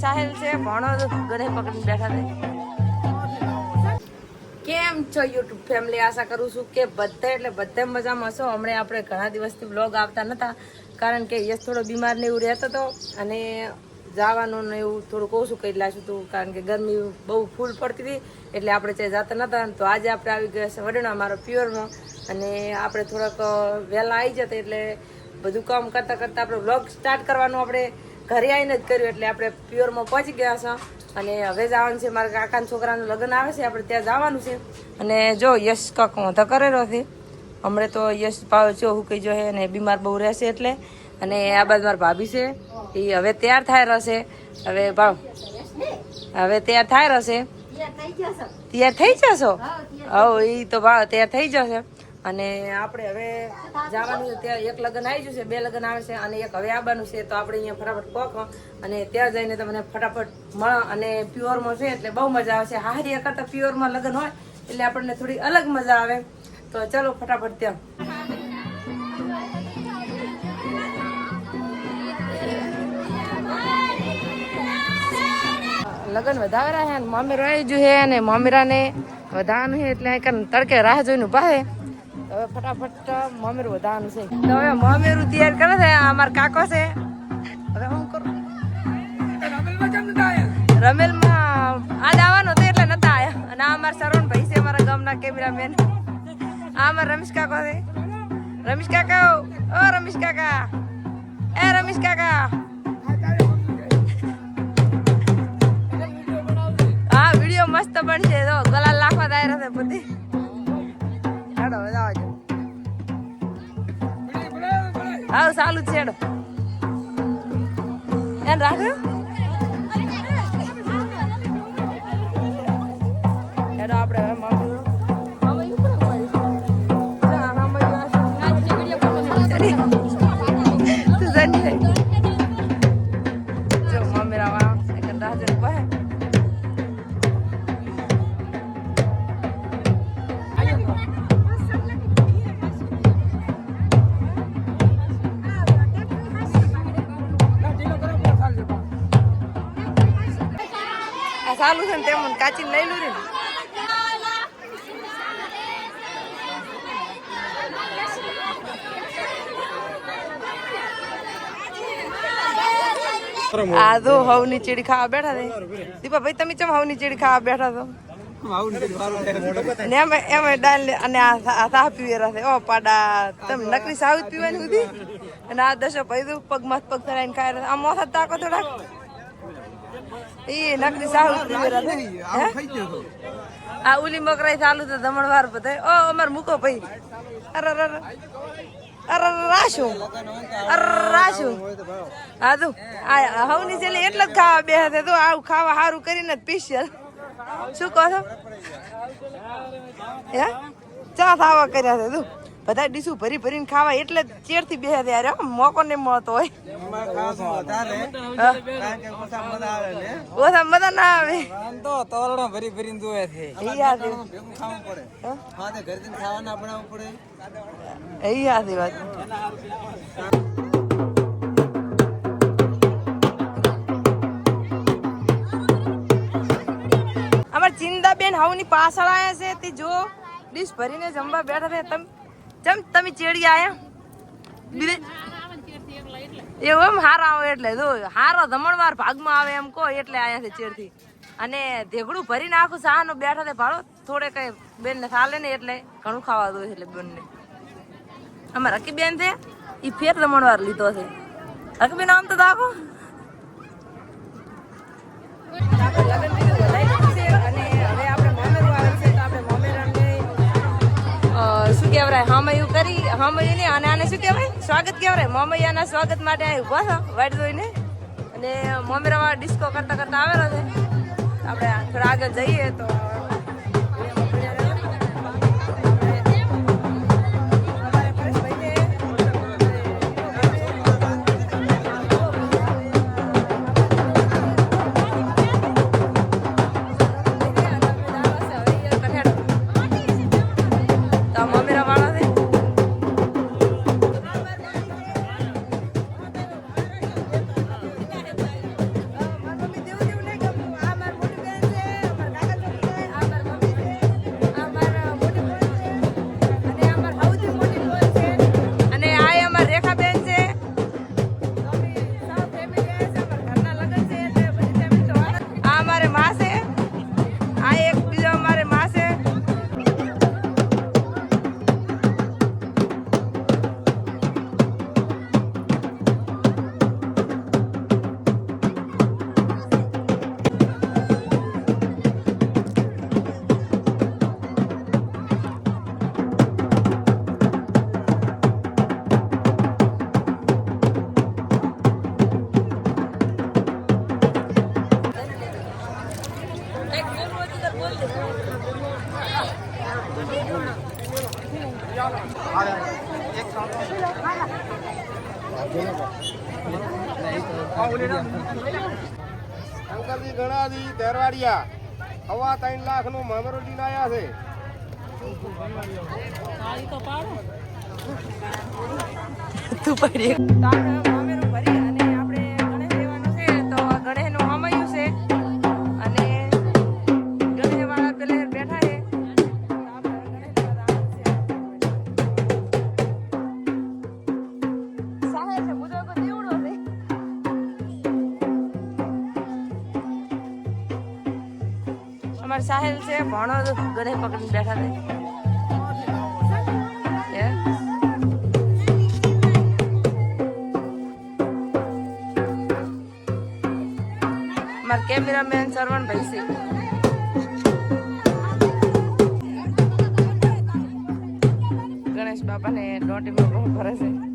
સાહેલ છે ભણો ગળે પકડીને બેઠા છે. કેમ છો, યુટ્યુબ ફેમિલી આશા કરું છું કે બધા એટલે બધા મજામાં છો હમણાં આપણે ઘણા દિવસથી બ્લોગ આવતા નતા, કારણ કે યશ થોડો બીમાર ને એવું રહેતો હતો અને જવાનું ને એવું થોડું કહું છું કરી લાશું હતું કારણ કે ગરમી બહુ ફૂલ પડતી હતી, એટલે આપણે ત્યાં જતા નતા. તો આજે આપણે આવી ગયા છે વડોણા મારો પ્યોરમાં અને આપણે થોડાક વહેલા આવી જતા, એટલે બધું કામ કરતાં કરતાં આપણે બ્લોગ સ્ટાર્ટ કરવાનું આપણે ઘરે આવીને જ કર્યું એટલે આપણે પ્યોરમાં પહોંચી ગયા છો. અને હવે જવાનું છે મારા કાકાના છોકરાનું લગ્ન આવે છે આપણે ત્યાં જવાનું છે. અને જો યશ કાક તો કરેલો છે. હમણાં તો યશ ભાવ જો હું કહી જો અને બીમાર બહુ રહેશે એટલે. અને આ બાદ મારા ભાભી છે. એ હવે તૈયાર થાય રહેશે. હવે ભાવ હવે તૈયાર થાય રહેશે. તૈયાર થઈ જશો. હવ એ તો ભાવ તૈયાર થઈ જશે. અને આપણે હવે જવાનું ત્યાં એક લગ્ન આવી જશે બે લગ્ન આવે છે અને એક હવે આવવાનું છે, તો આપણે અહીંયા ફટાફટ પોખ અને ત્યાં જઈને તમને ફટાફટ મળ અને પ્યોરમાં છે એટલે બહુ મજા આવે છે. હારી કરતા પ્યોરમાં લગ્ન હોય એટલે આપણને થોડી અલગ મજા આવે. તો ચલો ફટાફટ ત્યાં. લગન વધારા હે ને આવી રહી ગયું છે અને મામેરાને વધારવાનું છે એટલે તડકે રાહ જોઈને ઊભા હવે ફટાફટ મમ્મીરું વધારવાનું છે. તો હવે મમ્મીરું તૈયાર કરે છે અમાર કાકો છે. હવે હું કરું? રમેલમાં આજ આવવાનો હતું એટલે નતા આવ્યા અને આ અમારા ભાઈ છે અમારા ગામના કેમેરામેન. આ અમારા રમેશ કાકો છે. રમેશ કાકા? ઓ રમેશ કાકા. એ રમેશ કાકા. હા, વીડિયો મસ્ત બનશે. તો ગલા લાખવા દાયરા છે બધી. હેડો હવે આવજો હા જ છે હેડો એમ રાખજો હેડો આપણે હવે મામું જો મમ્મી સાલું છે ને તેમ કાચીને લઈ લું ને. આ તો હવની ચીડી ખાવા બેઠા છે. દીપા ભાઈ તમે ચમ હવની ચીડી ખાવા બેઠા છો? ને એમાં એમાં ડાલ અને આ સાહ પીવેરા રહે ઓ પાડા, તમે નકરી જ પીવાની હતી અને આ દશો ભાઈ તો પગ મસ્ત પગ ધરાઈને ખાઈ રહ્યા આ મોસા તાકો થોડાક? એ નકરી સાવ જ પીવેરા છે હે? આ ઉલી મકરાઈ ચાલુ તો ધમણવાર બધા. ઓ અમાર મૂકો ભાઈ. અરે અરે અરે. અરે રાશું અરે રાશું હા તું આ હવની છેલ્લે એટલે જ ખાવા બે હતા તું આવું ખાવા સારું કરીને જ પીસ્યલ શું કહો છો? હે? ચા ખાવા કર્યા છે તું બધા ડીશું ભરી ભરીને ખાવા એટલે ચેર ચેરથી બે હતા મોકો ને મોત હોય. ઓછા મજા ના. આવે. તો તોરણો ભરી ભરીને જોવે છે. એ યાદ વાત ભેગું ખાવું પડે. હા? માથે ઘરેથી ખાવા ના બનાવવું પડે. એ યાદ વાત. અમાર ચિંદાબેન હાઉની પાછળ આયા છે તે જો ડીશ ભરીને જમવા બેઠા છે. તમ ચમ તમે ચેડી આયા? એવું એમ હારા આવે એટલે જો, હારો ધમણવાર ભાગમાં આવે એમ કહો એટલે આયા છે ચેડથી અને ધેગડું ભરીને આખું સાહનો બેઠા છે ભાડો થોડે કઈ બેન ને ચાલે ને એટલે ઘણું ખાવા દો એટલે બેનને અમારા અકી બેન છે, ઈ ફેર ધમણવાર લીધો છે. અકી બેન આમ તો દાખો કહેવાય, હામયું કરી હામયું ને અને આને શું કહેવાય? સ્વાગત કહેવાય. મમૈયાના સ્વાગત માટે અહીં ઊભા છો વાટ જોઈને અને મોમેરામાં ડિસ્કો કરતા કરતા આવેલો છે. આપણે થોડા આગળ જઈએ તો para más eh. શંકરજી ગણાજી દેરવાડિયા હવા ત્રણ લાખનું મમરોજી આયા છે તું પડી. અમાર સાહેલ છે ભણો ગણેશ પકડીને બેઠા છે. મારા કેમેરામેન સરવણ ભાઈ છે. ગણેશ બાપાને બહુ ભરે છે.